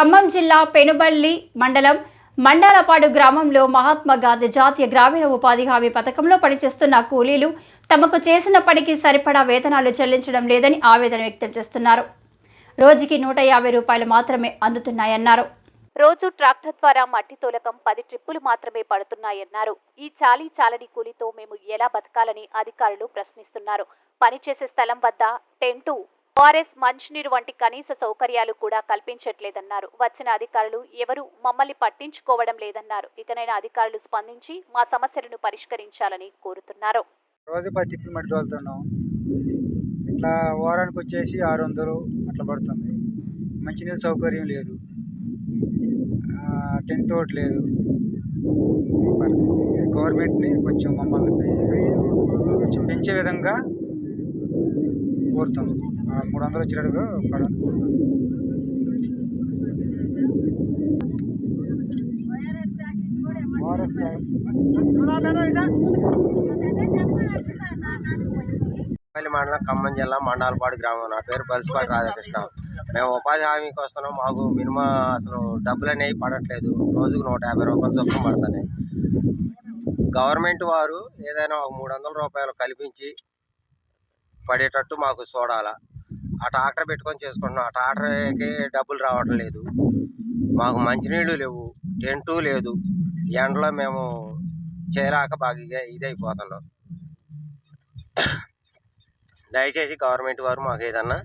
ఖమ్మం జిల్లా పెనుబల్లి మండలం మండలపాడు గ్రామంలో మహాత్మా గాంధీ జాతీయ గ్రామీణ ఉపాధి హామీ పథకంలో పనిచేస్తున్న కూలీలు తమకు చేసిన పనికి సరిపడా వేతనాలు చెల్లించడం లేదని ఆవేదన వ్యక్తం చేస్తున్నారు. రోజుకి నూట యాభై రూపాయలు మాత్రమే అందుతున్నాయన్నారు. రోజు ట్రాక్టర్ ద్వారా మట్టి తోలకం పది ట్రిప్పులు మాత్రమే పడుతున్నాయన్నారు. ఈ చాలీ చాలని కూలితో మేము ఎలా బతకాలని అధికారులు ప్రశ్నిస్తున్నారు. పనిచేసే స్థలం వద్ద టెంటు ఆర్ఎస్ మంచినీరు వంటి కనీస సౌకర్యాలు కూడా కల్పించట్లేదన్నారు. వచ్చిన అధికారులు ఎవరు మమ్మల్ని పట్టించుకోవడం లేదన్నారు. ఇకనైనా అధికారులు స్పందించి మా సమస్యలను పరిష్కరించాలని కోరుతున్నారు. రోజు పది టిప్పులు మట్టి ఇట్లా వారానికి వచ్చేసి ఆరు వందలు అట్లా పడుతుంది. మంచినీరు సౌకర్యం లేదు. టెంట్ ఒకటి లేదు. పరిస్థితి. గవర్నమెంట్ని కొంచెం మమ్మల్ని కొంచెం పెంచే విధంగా కోరుతున్నాం మూడు వందలు వచ్చినట్టుగా పడాలని కోరుతున్నాం పల్లి మండలం ఖమ్మం జిల్లా మండలపాడు గ్రామం. నా పేరు పలుసుపాటి రాధాకృష్ణ. మేము ఉపాధి హామీకి వస్తున్నాం మాకు మినిమం అసలు డబ్బులు అనేవి పడట్లేదు. రోజుకు నూట యాభై రూపాయలు చొప్పున పడుతున్నాయి. గవర్నమెంట్ వారు ఏదైనా ఒక మూడు వందల రూపాయలు కల్పించి పడేటట్టు మాకు చూడాలా. ఆ ట్రాక్టర్ పెట్టుకొని చేసుకుంటున్నాం. ఆ ట్రాక్టర్కి డబ్బులు రావటం లేదు. మాకు మంచినీళ్ళు లేవు టెంటు లేదు. ఎండలో మేము చేయలేక బాగా ఇదైపోతున్నాం. దయచేసి గవర్నమెంట్ వారు మాకు ఏదన్నా